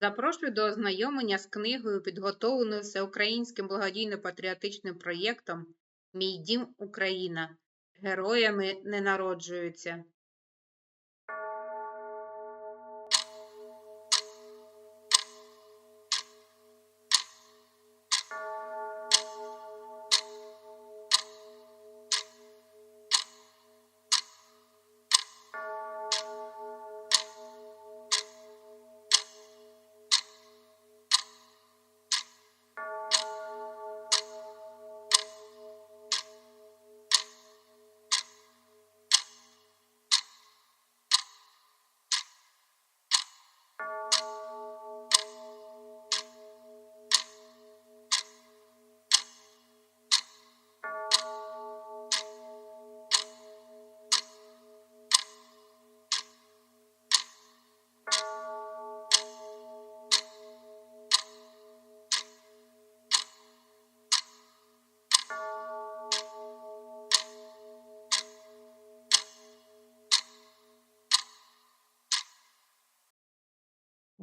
Запрошую до ознайомлення з книгою, підготовленою всеукраїнським благодійно-патріотичним проєктом Мій дім Україна. Героями не народжуються.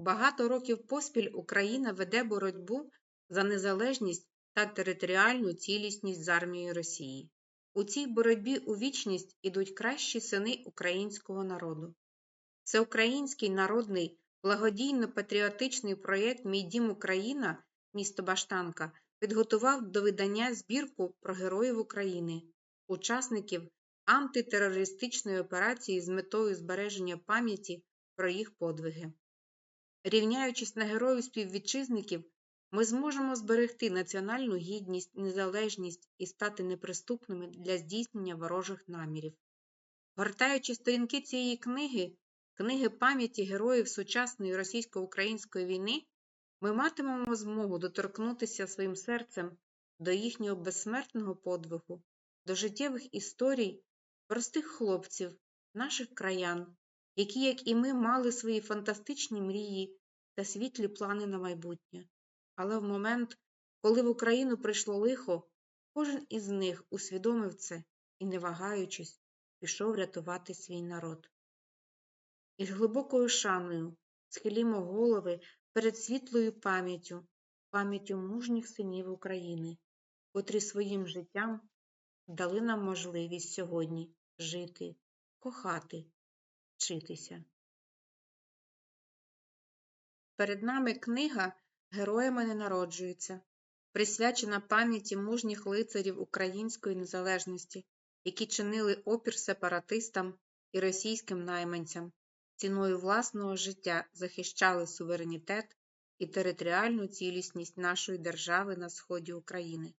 Багато років поспіль Україна веде боротьбу за незалежність та територіальну цілісність з армією Росії. У цій боротьбі у вічність ідуть кращі сини українського народу. Всеукраїнський народний благодійно-патріотичний проєкт Мій дім Україна місто Баштанка підготував до видання збірку про героїв України, учасників антитерористичної операції з метою збереження пам'яті про їх подвиги. Рівняючись на героїв співвітчизників, ми зможемо зберегти національну гідність, незалежність і стати неприступними для здійснення ворожих намірів. Гортаючи сторінки цієї книги, книги пам'яті героїв сучасної російсько-української війни, ми матимемо змогу доторкнутися своїм серцем до їхнього безсмертного подвигу, до життєвих історій простих хлопців, наших краян, які, як і ми, мали свої фантастичні мрії та світлі плани на майбутнє. Але в момент, коли в Україну прийшло лихо, кожен із них усвідомив це і, не вагаючись, пішов рятувати свій народ. Із глибокою шаною схилімо голови перед світлою пам'яттю, пам'яттю мужніх синів України, котрі своїм життям дали нам можливість сьогодні жити, кохати, вчитися. Перед нами книга Героями не народжуються, присвячена пам'яті мужніх лицарів української незалежності, які чинили опір сепаратистам і російським найманцям, ціною власного життя захищали суверенітет і територіальну цілісність нашої держави на сході України.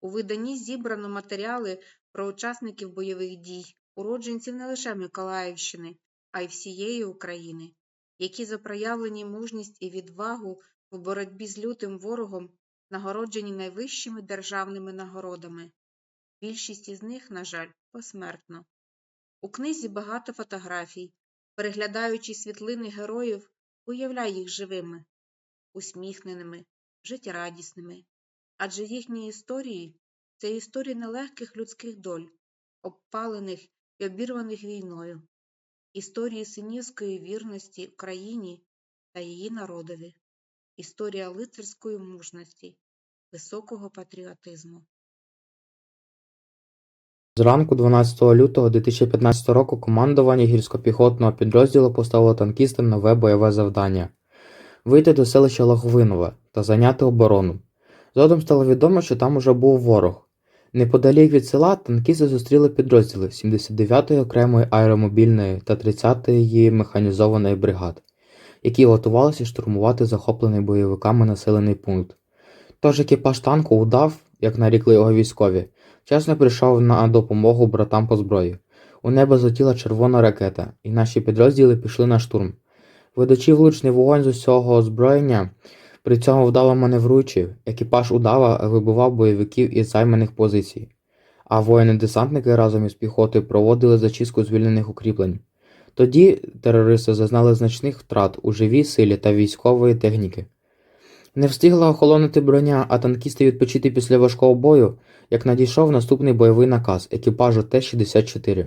У виданні зібрано матеріали про учасників бойових дій, уродженців не лише Миколаївщини, а й всієї України, які за проявлені мужність і відвагу в боротьбі з лютим ворогом нагороджені найвищими державними нагородами. Більшість із них, на жаль, посмертно. У книзі багато фотографій. Переглядаючи світлини героїв, уявляй їх живими, усміхненими, життєрадісними, адже їхні історії це історії нелегких людських доль, обпалених і обірваних війною, історії синівської вірності Україні та її народові, історія лицарської мужності, високого патріотизму. Зранку 12 лютого 2015 року командування гірсько-піхотного підрозділу поставило танкістам нове бойове завдання – вийти до селища Лохвинове та зайняти оборону. Згодом стало відомо, що там уже був ворог. Неподалік від села танкісти зустріли підрозділи 79-ї окремої аеромобільної та 30-ї механізованої бригад, які готувалися штурмувати захоплений бойовиками населений пункт. Тож екіпаж танку удав, як нарікли його військові, вчасно прийшов на допомогу братам по зброї. У небо злетіла червона ракета, і наші підрозділи пішли на штурм. Ведучи влучний вогонь з усього озброєння, при цьому вдало маневруючи, екіпаж удава вибивав бойовиків із займаних позицій, а воїни-десантники разом із піхотою проводили зачистку звільнених укріплень. Тоді терористи зазнали значних втрат у живій силі та військової техніки. Не встигла охолонути броня, а танкісти відпочити після важкого бою, як надійшов наступний бойовий наказ екіпажу Т-64.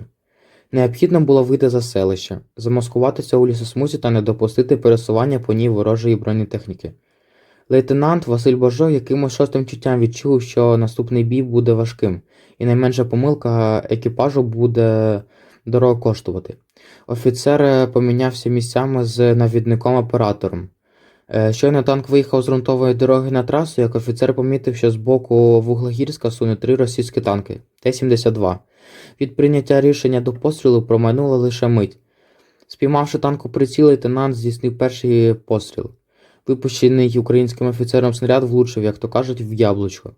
Необхідно було вийти за селище, замаскуватися у лісосмузі та не допустити пересування по ній ворожої бронетехніки. Лейтенант Василь Божов якимось шостим чуттям відчув, що наступний бій буде важким, і найменша помилка екіпажу буде дорого коштувати. Офіцер е, помінявся місцями з навідником-оператором. Е, Щойно танк виїхав з ґрунтової дороги на трасу, як офіцер помітив, що з боку Вуглегірська суне три російські танки Т-72. Від прийняття рішення до пострілу промайнула лише мить. Спіймавши танк у приціл, лейтенант здійснив перший постріл. Випущений українським офіцером снаряд влучив, як то кажуть, в яблучко.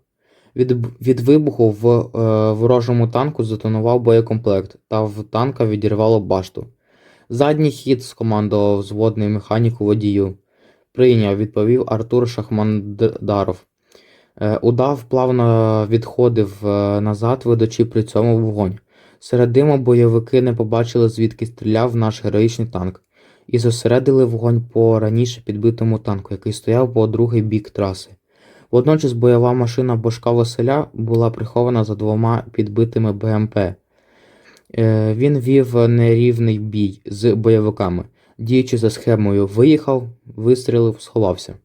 Від, від вибуху в е, ворожому танку затонував боєкомплект, та в танка відірвало башту. Задній хід скомандував взводний механіку водію. Прийняв, відповів Артур Шахмандаров. Е, Удав плавно відходив е, назад, ведучи при цьому вогонь. Серед диму бойовики не побачили, звідки стріляв наш героїчний танк, і зосередили вогонь по раніше підбитому танку, який стояв по другий бік траси. Водночас бойова машина Бошка Василя була прихована за двома підбитими БМП. Е, Він вів нерівний бій з бойовиками, діючи за схемою виїхав, вистрілив, сховався.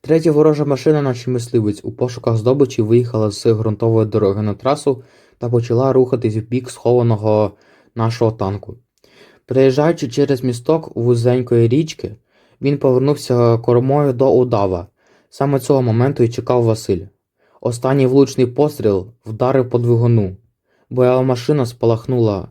Третя ворожа машина, наче мисливець, у пошуках здобичі виїхала з ґрунтової дороги на трасу та почала рухатись в бік схованого нашого танку. Приїжджаючи через місток вузенької річки, він повернувся кормою до удава. Саме цього моменту і чекав Василь. Останній влучний постріл вдарив по двигуну. Бойова машина спалахнула,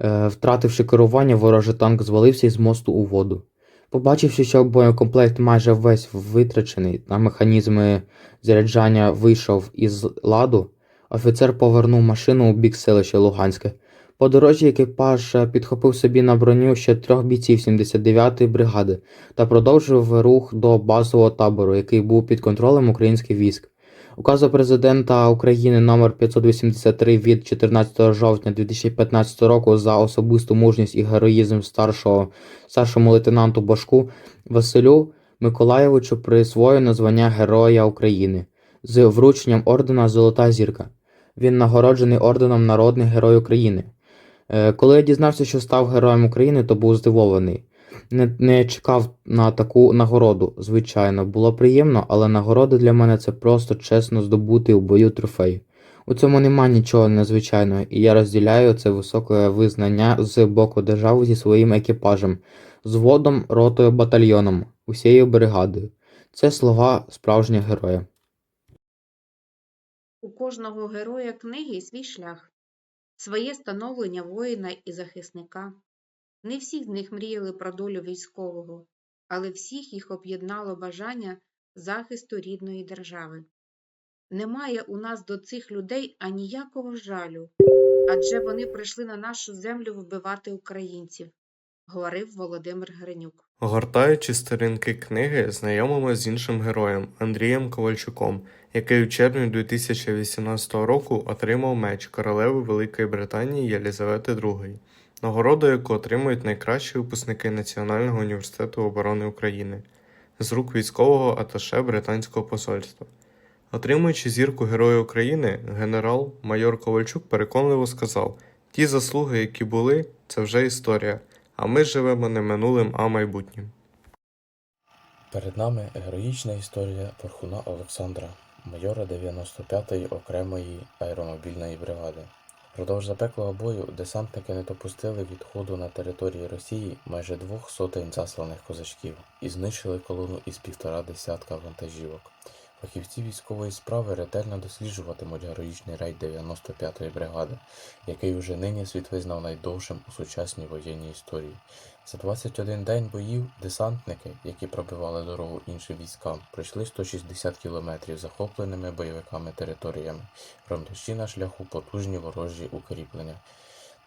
е, втративши керування, ворожий танк звалився із мосту у воду. Побачивши, що боєкомплект майже весь витрачений, а механізми заряджання вийшов із ладу, офіцер повернув машину у бік селища Луганське. По дорожі екіпаж підхопив собі на броню ще трьох бійців 79-ї бригади та продовжив рух до базового табору, який був під контролем українських військ. Указу президента України номер 583 від 14 жовтня 2015 року за особисту мужність і героїзм старшого старшому лейтенанту Башку Василю Миколаєвичу присвоєно звання Героя України з врученням ордена Золота зірка. Він нагороджений орденом Народний Герой України. Е, Коли я дізнався, що став Героєм України, то був здивований. Не, не чекав на таку нагороду, звичайно, було приємно, але нагорода для мене це просто чесно здобути у бою трофей. У цьому нема нічого незвичайного, і я розділяю це високе визнання з боку держави зі своїм екіпажем, зводом, ротою, батальйоном, усією бригадою. Це слова справжнього героя. У кожного героя книги свій шлях, своє становлення воїна і захисника. Не всі з них мріяли про долю військового, але всіх їх об'єднало бажання захисту рідної держави. Немає у нас до цих людей аніякого жалю, адже вони прийшли на нашу землю вбивати українців, говорив Володимир Гринюк. Гортаючи сторінки книги, знайомимо з іншим героєм Андрієм Ковальчуком, який у червні 2018 року отримав меч королеви Великої Британії Єлізавети II, нагороду, яку отримують найкращі випускники Національного університету оборони України з рук військового аташе британського посольства. Отримуючи зірку Героя України, генерал-майор Ковальчук переконливо сказав: ті заслуги, які були, це вже історія, а ми живемо не минулим, а майбутнім. Перед нами героїчна історія Порхуна Олександра, майора 95-ї окремої аеромобільної бригади. Впродовж запеклого бою десантники не допустили відходу на території Росії майже двох сотень засланих козачків і знищили колону із півтора десятка вантажівок. Фахівці військової справи ретельно досліджуватимуть героїчний рейд 95-ї бригади, який уже нині світ визнав найдовшим у сучасній воєнній історії. За 21 день боїв десантники, які пробивали дорогу іншим військам, пройшли 160 кілометрів захопленими бойовиками територіями, роблячи на шляху потужні ворожі укріплення.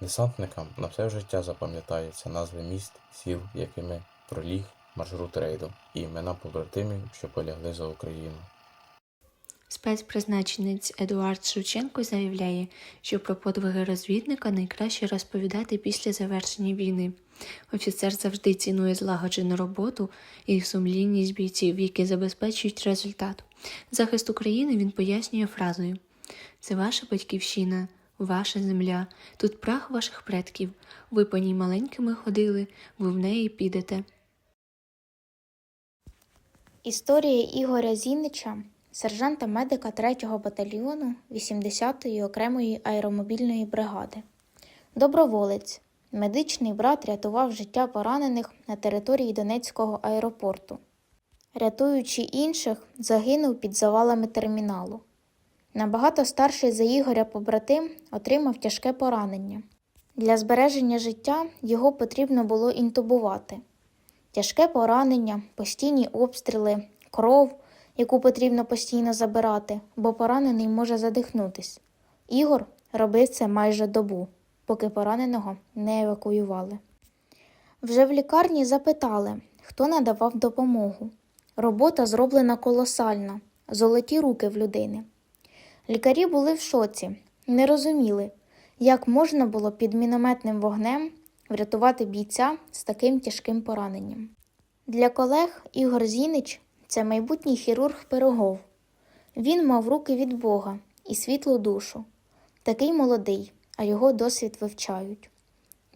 Десантникам на все життя запам'ятаються назви міст, сіл, якими проліг маршрут рейду, і імена побратимів, що полягли за Україну. Спецпризначенець Едуард Шевченко заявляє, що про подвиги розвідника найкраще розповідати після завершення війни. Офіцер завжди цінує злагоджену роботу і сумлінність бійців, які забезпечують результат. Захист України він пояснює фразою: Це ваша батьківщина, ваша земля, тут прах ваших предків. Ви по ній маленькими ходили, ви в неї підете. Історія Ігоря Зінича, сержанта медика 3-го батальйону 80-ї окремої аеромобільної бригади. Доброволець. Медичний брат рятував життя поранених на території Донецького аеропорту. Рятуючи інших, загинув під завалами терміналу. Набагато старший за Ігоря побратим отримав тяжке поранення. Для збереження життя його потрібно було інтубувати. Тяжке поранення, постійні обстріли, кров, яку потрібно постійно забирати, бо поранений може задихнутись. Ігор робив це майже добу, поки пораненого не евакуювали. Вже в лікарні запитали, хто надавав допомогу. Робота зроблена колосальна, золоті руки в людини. Лікарі були в шоці, не розуміли, як можна було під мінометним вогнем врятувати бійця з таким тяжким пораненням. Для колег Ігор Зінич це майбутній хірург Пирогов. Він мав руки від Бога і світлу душу. Такий молодий, а його досвід вивчають.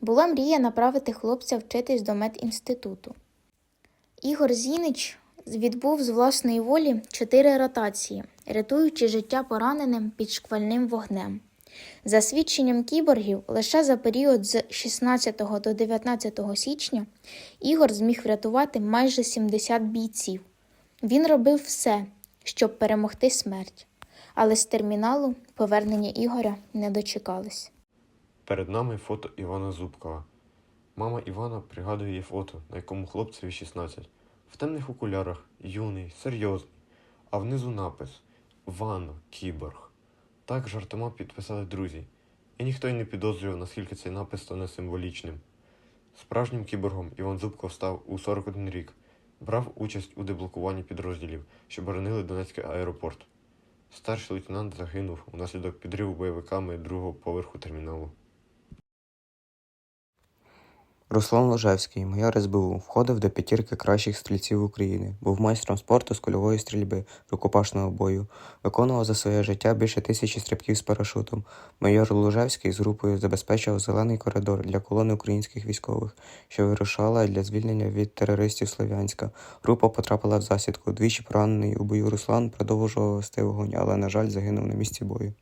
Була мрія направити хлопця вчитись до медінституту. Ігор Зінич відбув з власної волі чотири ротації, рятуючи життя пораненим під шквальним вогнем. За свідченням кіборгів, лише за період з 16 до 19 січня Ігор зміг врятувати майже 70 бійців. Він робив все, щоб перемогти смерть, але з терміналу повернення Ігоря не дочекались. Перед нами фото Івана Зубкова. Мама Івана пригадує фото, на якому хлопцеві 16. В темних окулярах, юний, серйозний, а внизу напис Вано, кіборг. Так жартома підписали друзі, і ніхто й не підозрював, наскільки цей напис стане символічним. Справжнім кіборгом Іван Зубков став у 41 рік, брав участь у деблокуванні підрозділів, що боронили Донецький аеропорт. Старший лейтенант загинув унаслідок підриву бойовиками другого поверху терміналу. Руслан Ложевський, майор СБУ, входив до п'ятірки кращих стрільців України, був майстром спорту з кульової стрільби, рукопашного бою, виконував за своє життя більше тисячі стрибків з парашутом. Майор Лужевський з групою забезпечував зелений коридор для колони українських військових, що вирушала для звільнення від терористів Слов'янська. Група потрапила в засідку. Двічі поранений у бою Руслан продовжував вести вогонь, але, на жаль, загинув на місці бою.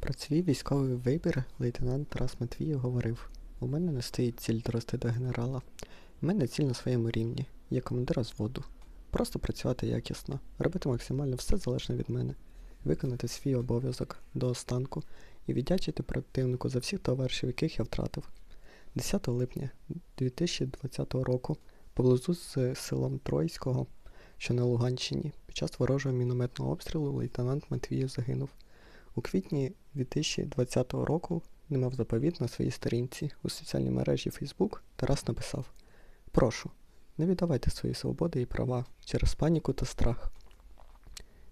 Про свій військовий вибір лейтенант Тарас Матвіїв говорив: У мене не стоїть ціль дорости до генерала. У мене ціль на своєму рівні. Я командир взводу. Просто працювати якісно, робити максимально все залежне від мене, виконати свій обов'язок до останку і віддячити противнику за всіх товаришів, яких я втратив. 10 липня 2020 року поблизу з селом Тройського, що на Луганщині, під час ворожого мінометного обстрілу лейтенант Матвіїв загинув. У квітні 2020 року не мав заповіт на своїй сторінці у соціальній мережі Facebook Тарас написав: Прошу, не віддавайте свої свободи і права через паніку та страх.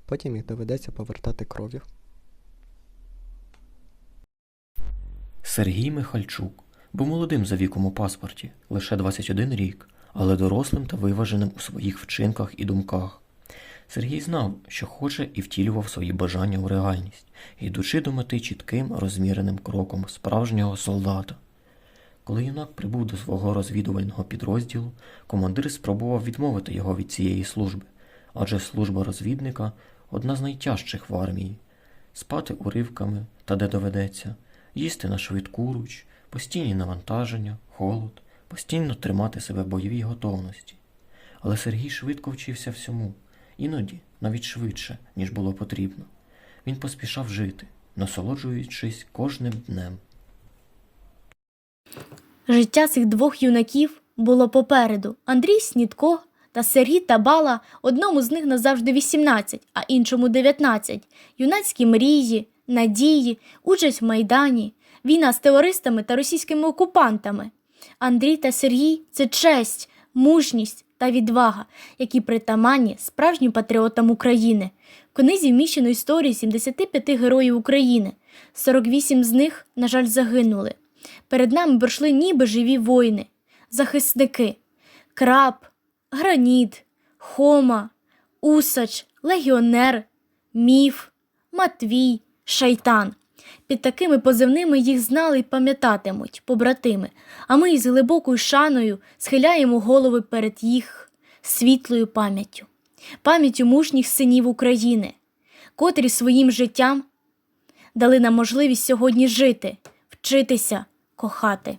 Потім їх доведеться повертати кров'ю. Сергій Михальчук був молодим за віком у паспорті, лише 21 рік, але дорослим та виваженим у своїх вчинках і думках. Сергій знав, що хоче і втілював свої бажання у реальність, йдучи до мети чітким, розміреним кроком справжнього солдата. Коли юнак прибув до свого розвідувального підрозділу, командир спробував відмовити його від цієї служби, адже служба розвідника одна з найтяжчих в армії. Спати уривками та де доведеться, їсти на швидку руч, постійні навантаження, холод, постійно тримати себе в бойовій готовності. Але Сергій швидко вчився всьому, іноді навіть швидше, ніж було потрібно. Він поспішав жити, насолоджуючись кожним днем. Життя цих двох юнаків було попереду. Андрій Снітко та Сергій Табала, одному з них назавжди 18, а іншому 19. Юнацькі мрії, надії, участь в Майдані, війна з терористами та російськими окупантами. Андрій та Сергій це честь, мужність та відвага, які притаманні справжнім патріотам України. В книзі вміщено історії 75 героїв України. 48 з них, на жаль, загинули. Перед нами пройшли ніби живі воїни, захисники, краб, граніт, хома, усач, легіонер, міф, матвій, шайтан. Під такими позивними їх знали й пам'ятатимуть побратими, а ми із глибокою шаною схиляємо голови перед їх світлою пам'яттю, пам'яттю мужніх синів України, котрі своїм життям дали нам можливість сьогодні жити, вчитися, кохати.